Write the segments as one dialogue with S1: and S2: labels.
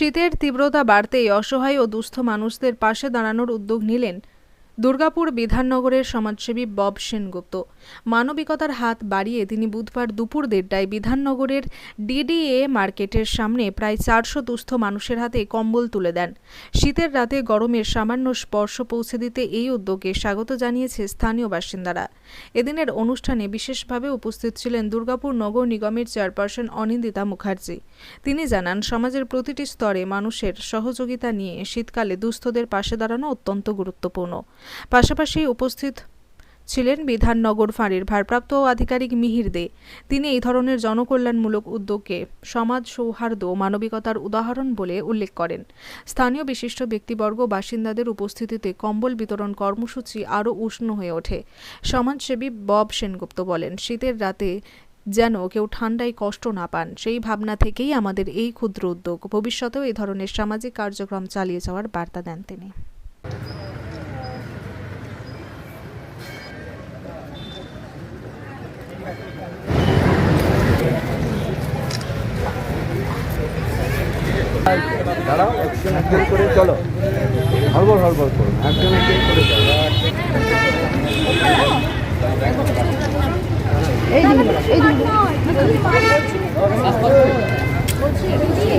S1: শীতের তীব্রতা বাড়তেই অসহায় ও দুস্থ মানুষদের পাশে দাঁড়ানোর উদ্যোগ নিলেন দুর্গাপুর বিধাননগরের সমাজসেবী বব সেনগুপ্ত। মানবিকতার হাত বাড়িয়ে তিনি বুধবার দুপুর দেড়টায় বিধাননগরের ডিডিএ মার্কেটের সামনে প্রায় চারশো দুস্থ মানুষের হাতে কম্বল তুলে দেন। শীতের রাতে গরমের সামান্য স্পর্শ পৌঁছে দিতে এই উদ্যোগে স্বাগত জানিয়েছে স্থানীয় বাসিন্দারা। এদিনের অনুষ্ঠানে বিশেষভাবে উপস্থিত ছিলেন দুর্গাপুর নগর নিগমের চেয়ারপারসন অনিন্দিতা মুখার্জি। তিনি জানান, সমাজের প্রতিটি স্তরে মানুষের সহযোগিতা নিয়ে শীতকালে দুস্থদের পাশে দাঁড়ানো অত্যন্ত গুরুত্বপূর্ণ। পাশাপাশি উপস্থিত ছিলেন বিধাননগর ফাঁড়ির ভারপ্রাপ্ত আধিকারিক মিহির দে। তিনি এই ধরনের জনকল্যাণমূলক উদ্যোগকে সমাজ সৌহার্দ্য মানবিকতার উদাহরণ বলে উল্লেখ করেন। স্থানীয় বিশিষ্ট ব্যক্তিবর্গ বাসিন্দাদের উপস্থিতিতে কম্বল বিতরণ কর্মসূচি আরও উষ্ণ হয়ে ওঠে। সমাজসেবী বব সেনগুপ্ত বলেন, শীতের রাতে যেন কেউ ঠান্ডায় কষ্ট না পান, সেই ভাবনা থেকেই আমাদের এই ক্ষুদ্র উদ্যোগ। ভবিষ্যতেও এই ধরনের সামাজিক কার্যক্রম চালিয়ে যাওয়ার বার্তা দেন তিনি।
S2: দাঁড়াও একজন একজন করে চলো
S3: মন্দিরে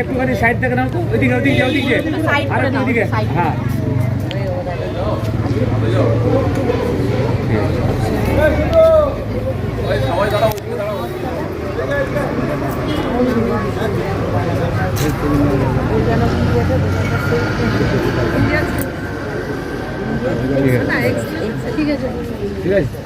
S2: একটুখানি সাইড থেকে নাও তো ওইদিকে ওইদিকে ওইদিকে। আর ওইদিকে। হ্যাঁ।
S3: ঠিক আছে।
S2: ঠিক আছে?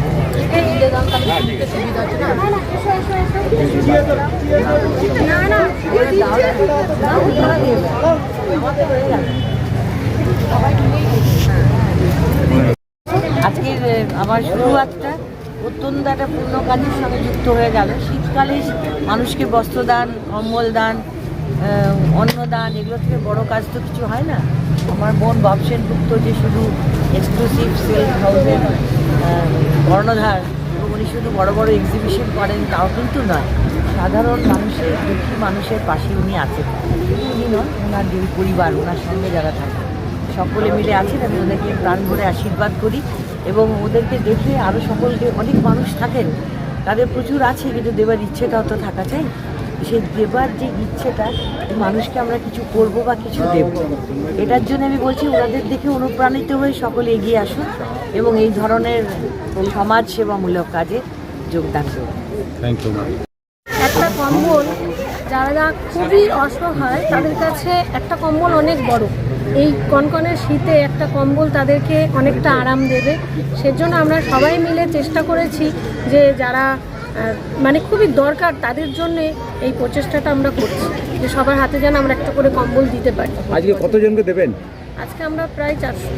S4: আজকের আমার শুরুয়াতটা অত্যন্ত একটা পূর্ণ কাজের সঙ্গে যুক্ত হয়ে গেল। শীতকালে মানুষকে বস্ত্রদান কম্বল দান অন্নদান, এগুলো থেকে বড় কাজ তো কিছু হয় না। আমার বোন বাবসেন গুপ্ত যে শুধু এক্সক্লুসিভ সেল হাউসের কর্ণধার উনি শুধু বড় বড় এক্সিবিশন করেন তাও কিন্তু নয়, সাধারণ মানুষের দুঃখী মানুষের পাশে উনি আছেন। উনি নন, ওনার যে পরিবার, ওনার সঙ্গে যারা থাকে সকলে মিলে আছেন, আমি ওদেরকে প্রাণ ভরে আশীর্বাদ করি এবং ওদেরকে দেখে আরও সকলকে, অনেক মানুষ থাকেন, তাদের প্রচুর আছে, কিন্তু দেবার ইচ্ছেটাও তো থাকা চাই। সেই দেবার যে ইচ্ছেটা মানুষকে আমরা কিছু করব বা কিছু দেব এটার জন্য আমি বলছি ওনাদের দেখে অনুপ্রাণিত হয়ে সকলে এগিয়ে আসুন এবং এই ধরনের সমাজ সেবামূলক কাজে যোগদান করুন।
S5: থ্যাংক ইউ
S3: একটা কম্বল যারা খুবই অসহায় তাদের কাছে একটা কম্বল অনেক বড়। এই কনকনের শীতে একটা কম্বল তাদেরকে অনেকটা আরাম দেবে। সেজন্য আমরা সবাই মিলে চেষ্টা করেছি যে যারা মানে খুবই দরকার তাদের জন্য এই প্রচেষ্টাটা আমরা করছি। যে সবার হাতে যেন আমরা একটা করে কম্বল দিতে পারি।
S2: আজকে কতজনকে দেবেন?
S3: আজকে আমরা প্রায় চারশো।